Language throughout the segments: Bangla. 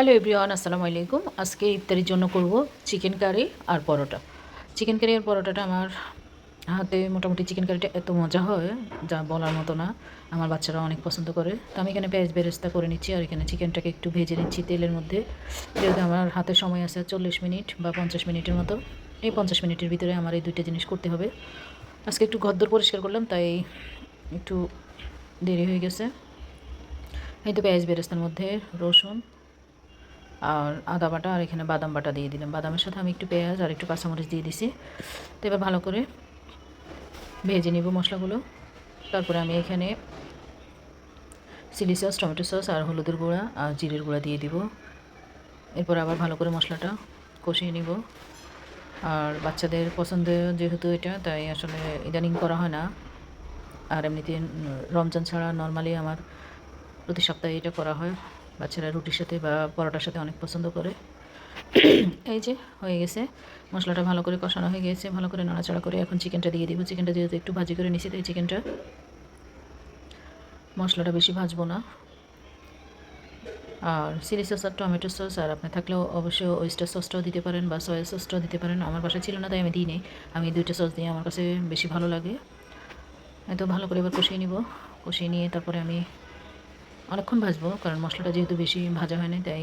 হ্যালো এভরিওয়ান, আসসালামু আলাইকুম। আজকে ইফতারির জন্য করব চিকেন কারি আর পরোটা। চিকেন কারি আর পরোটাটা আমার হাতে মোটামুটি চিকেন কারিটা এত মজা হয়, যা বলার মতো না। আমার বাচ্চারা অনেক পছন্দ করে। তো আমি এখানে পেঁয়াজ বেরেস্তা করে নিচ্ছি আর এখানে চিকেনটাকে একটু ভেজে নিচ্ছি তেলের মধ্যে। যেহেতু আমার হাতে সময় আছে চল্লিশ মিনিট বা পঞ্চাশ মিনিটের মতো, এই পঞ্চাশ মিনিটের ভিতরে আমার এই দুইটা জিনিস করতে হবে। আজকে একটু ঘরদোর পরিষ্কার করলাম, তাই একটু দেরি হয়ে গেছে। এই তো পেঁয়াজ বেরেস্তার মধ্যে রসুন আর আদা বাটা আর এখানে বাদাম বাটা দিয়ে দিলাম। বাদামের সাথে আমি একটু পেঁয়াজ আর একটু কাঁচামরিচ দিয়ে দিছি। তো এবার ভালো করে ভেজে নেব মশলাগুলো। তারপরে আমি এখানে চিলি সস, টমেটো সস আর হলুদের গুঁড়া আর জিরের গুঁড়া দিয়ে দিব। এরপর আবার ভালো করে মশলাটা কষিয়ে নিব। আর বাচ্চাদের পছন্দ যেহেতু এটা, তাই আসলে ইদানিং করা হয় না। আর এমনিতে রমজান ছাড়া নর্মালি আমার প্রতি সপ্তাহে এটা করা হয়। বাচ্চারা রুটির সাথে বা পরোটার সাথে অনেক পছন্দ করে। এই যে, হয়ে গেছে। মশলাটা ভালো করে কষানো হয়ে গেছে, ভালো করে নাড়াচাড়া করে এখন চিকেনটা দিয়ে দিব। চিকেনটা যেহেতু একটু ভাজি করে নিছি, তাই চিকেনটা মশলাটা বেশি ভাজবো না। আর চিলি সস আর টমেটো সস, আর আপনি থাকলেও অবশ্যই ওয়েস্টার সসটাও দিতে পারেন বা সয়া সসটাও দিতে পারেন। আমার বাসায় ছিল না, তাই আমি দিই নেই আমি দুইটা সস দিয়ে আমার কাছে বেশি ভালো লাগে। তো ভালো করে এবার কষিয়ে নিব। কষিয়ে নিয়ে তারপরে আমি অনেকক্ষণ ভাজবো, কারণ মশলাটা যেহেতু বেশি ভাজা হয়নি, তাই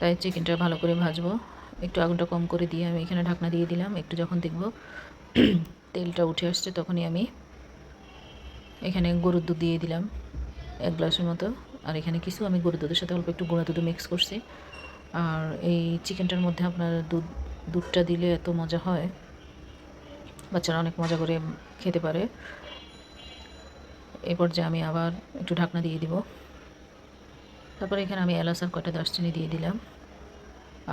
তাই চিকেনটা ভালো করে ভাজবো। একটু আগুনটা কম করে দিয়ে আমি এখানে ঢাকনা দিয়ে দিলাম, একটু যখন দেখব তেলটা উঠে আসছে তখনই আমি এখানে গরুর দুধ দিয়ে দিলাম, এক গ্লাসের মতো। আর এখানে কিছু আমি গরুর দুধের সাথে অল্প একটু গুঁড়া দুধ মিক্স করছি। আর এই চিকেনটার মধ্যে আপনার দুধ, দুধটা দিলে এত মজা হয়, বাচ্চারা অনেক মজা করে খেতে পারে। এই পর্যায়ে আমি আবার একটু ঢাকনা দিয়ে দিব। তারপরে এখানে আমি এলাচ আর কয়টা দারচিনি দিয়ে দিলাম।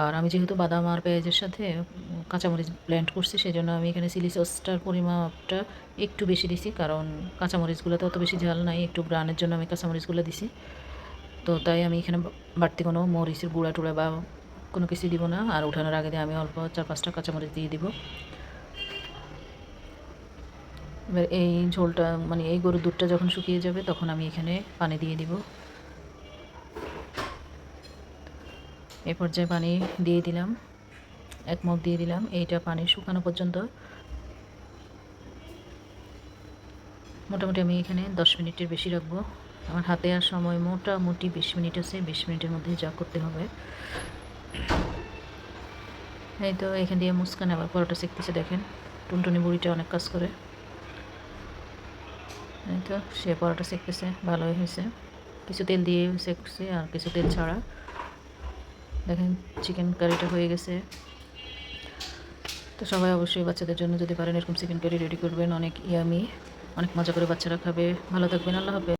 আর আমি যেহেতু বাদাম আর পেঁয়াজের সাথে কাঁচামরিচ ব্লেন্ড করছি সেই জন্য আমি এখানে চিলি সসটার পরিমাপটা একটু বেশি দিছি, কারণ কাঁচামরিচগুলোতে অত বেশি ঝাল নাই, একটু ব্রানের জন্য আমি কাঁচামরিচগুলো দিছি। তো তাই আমি এখানে বাড়তি কোনো মরিচের গুঁড়া টুড়া বা কোনো কিছু দিব না। আর উঠানোর আগে দিয়ে আমি অল্প চার পাঁচটা কাঁচামরিচ দিয়ে দিব। এবার এই ঝোলটা মানে এই গরুর দুধটা যখন শুকিয়ে যাবে, তখন আমি এখানে পানি দিয়ে দিব। এ পর্যায়ে পানি দিয়ে দিলাম। এক মগ দিয়ে দিলাম। এইটা পানি শুকানো পর্যন্ত। মোটামুটি আমি এখানে দশ মিনিটের বেশি রাখব। আমার হাতে আর সময় মোটামুটি বিশ মিনিট আছে। বিশ মিনিটের মধ্যে যা করতে হবে। এই তো এখান দিয়ে মুস্কান আবার পরোটা শিখতেছে, দেখেন। টুনটুনি বুড়িটা অনেক কাজ করে। এই তো সে পরোটা শিখতেছে, ভালোই হয়েছে। কিছু তেল দিয়ে সেঁকছে আর কিছু তেল ছাড়া। দেখেন চিকেন কারিটা হয়ে গেছে। তো সবাই অবশ্যই বাচ্চাদের জন্য যদি পারেন এরকম চিকেন কারি রেডি করবেন, অনেক ইয়ামি অনেক মজা করে বাচ্চারা খাবে। ভালো থাকবেন, আল্লাহ হাফেজ।